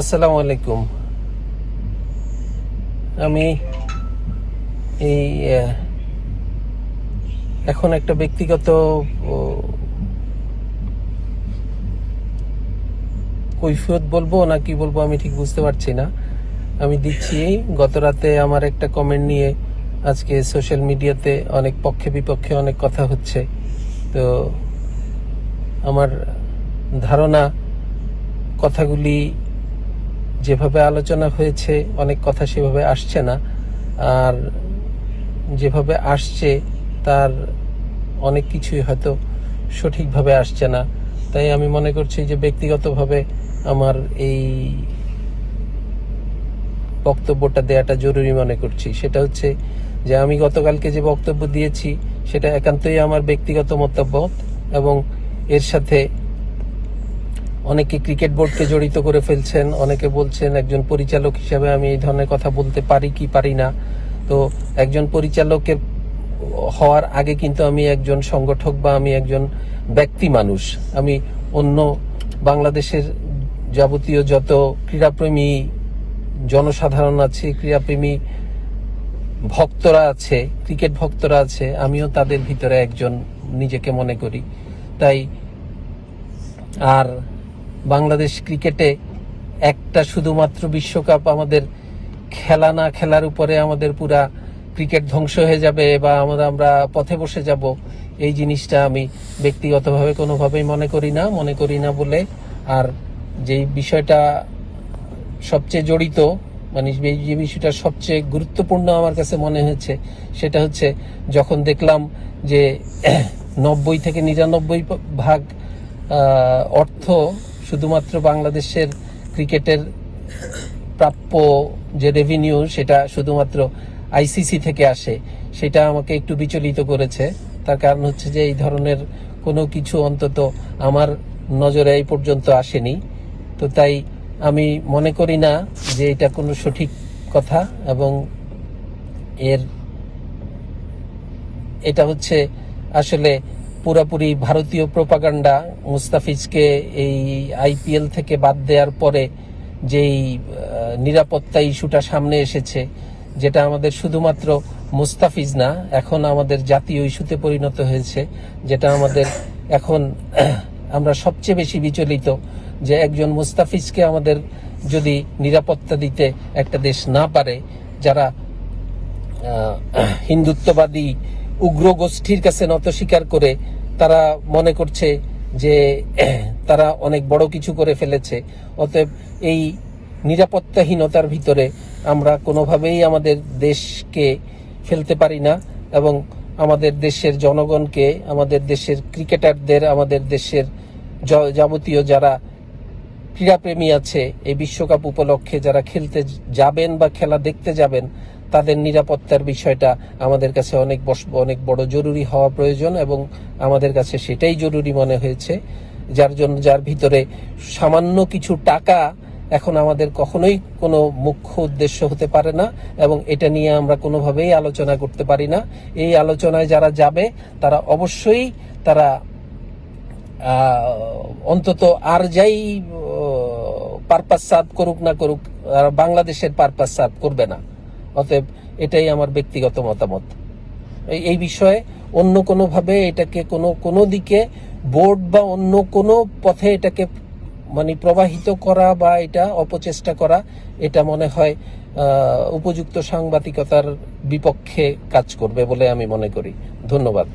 আসসালামু আলাইকুম। আমি এই এখন একটা ব্যক্তিগত কৈফিয়ত বলব না কি বলব আমি ঠিক বুঝতে পারছি না। আমি দিচ্ছি, গত রাতে আমার একটা কমেন্ট নিয়ে আজকে সোশ্যাল মিডিয়াতে অনেক পক্ষে বিপক্ষে অনেক কথা হচ্ছে। তো আমার ধারণা কথাগুলি যেভাবে আলোচনা হয়েছে, অনেক কথা সেভাবে আসছে না। আর যেভাবে আসছে, তার অনেক কিছুই হয়তো সঠিকভাবে আসছে না। তাই আমি মনে করছি যে ব্যক্তিগতভাবে আমার এই বক্তব্যটা দেওয়াটা জরুরি মনে করছি। সেটা হচ্ছে যে আমি গতকালকে যে বক্তব্য দিয়েছি, সেটা একান্তই আমার ব্যক্তিগত মতামত এবং এর সাথে অনেকে ক্রিকেট বোর্ডকে জড়িত করে ফেলছেন, অনেকে বলছেন একজন পরিচালক হিসেবে আমি এই ধরনের কথা বলতে পারি কি পারি না। তো একজন পরিচালকের হওয়ার আগে কিন্তু আমি একজন সংগঠক বা আমি একজন ব্যক্তি মানুষ। আমি অন্য বাংলাদেশের যাবতীয় যত ক্রীড়াপ্রেমী জনসাধারণ আছে, ক্রীড়াপ্রেমী ভক্তরা আছে, ক্রিকেট ভক্তরা আছে, আমিও তাদের ভিতরে একজন নিজেকে মনে করি। তাই আর বাংলাদেশ ক্রিকেটে একটা শুধুমাত্র বিশ্বকাপ আমাদের খেলা না খেলার উপরে আমাদের পুরা ক্রিকেট ধ্বংস হয়ে যাবে বা আমরা আমরা পথে বসে যাব, এই জিনিসটা আমি ব্যক্তিগতভাবে কোনোভাবেই মনে করি না, মনে করি না বলে। আর যেই বিষয়টা সবচেয়ে জড়িত মানে যে বিষয়টা সবচেয়ে গুরুত্বপূর্ণ আমার কাছে মনে হয়েছে, সেটা হচ্ছে যখন দেখলাম যে নব্বই থেকে নিরানব্বই ভাগ অর্থ শুধুমাত্র বাংলাদেশের ক্রিকেটের প্রাপ্য যে রেভিনিউ সেটা শুধুমাত্র আইসিসি থেকে আসে, সেটা আমাকে একটু বিচলিত করেছে। তার কারণ হচ্ছে যে এই ধরনের কোনো কিছু অন্তত আমার নজরে এই পর্যন্ত আসেনি। তো তাই আমি মনে করি না যে এটা কোনো সঠিক কথা এবং এর এটা হচ্ছে আসলে পুরাপুরি ভারতীয় প্রপাগান্ডা মুস্তাফিজকে এই আইপিএল থেকে বাদ দেওয়ার পরে যেই নিরাপত্তা ইস্যুটা সামনে এসেছে, যেটা আমাদের শুধুমাত্র মুস্তাফিজ না, এখন আমাদের জাতীয় ইস্যুতে পরিণত হয়েছে, যেটা আমাদের এখন, আমরা সবচেয়ে বেশি বিচলিত যে একজন মুস্তাফিজকে আমাদের যদি নিরাপত্তা দিতে একটা দেশ না পারে, যারা হিন্দুত্ববাদী উগ্র গোষ্ঠীর কাছে নত স্বীকার করে তারা মনে করছে যে, তারা অনেক বড় কিছু করে ফেলেছে। অতএব এই নিরাপত্তাহীনতার ভিতরে আমরা কোনোভাবেই আমাদের দেশকে ফেলতে পারি না এবং আমাদের দেশের জনগণকে, আমাদের দেশের ক্রিকেটারদের, আমাদের দেশের যাবতীয় যারা ক্রীড়াপ্রেমী আছে, এই বিশ্বকাপ উপলক্ষে যারা খেলতে যাবেন বা খেলা দেখতে যাবেন তাদের নিরাপত্তার বিষয়টা আমাদের কাছে অনেক অনেক বড় জরুরি হওয়া প্রয়োজন এবং আমাদের কাছে সেটাই জরুরি মনে হয়েছে, যার জন্য, যার ভিতরে সামান্য কিছু টাকা এখন আমাদের কখনোই কোনো মুখ্য উদ্দেশ্য হতে পারে না এবং এটা নিয়ে আমরা কোনোভাবেই আলোচনা করতে পারি না। এই আলোচনায় যারা যাবে, তারা অবশ্যই তারা অন্তত আর যাই পারপাস সার্ভ করুক না করুক বাংলাদেশের পারপাস সার্ভ করবে না। অতএব এটাই আমার ব্যক্তিগত মতামত। এই বিষয়ে অন্য কোনোভাবে এটাকে কোনো কোনো দিকে বোর্ড বা অন্য কোনো পথে এটাকে মানে প্রবাহিত করা বা এটা অপচেষ্টা করা, এটা মনে হয় উপযুক্ত সাংবাদিকতার বিপক্ষে কাজ করবে বলে আমি মনে করি। ধন্যবাদ।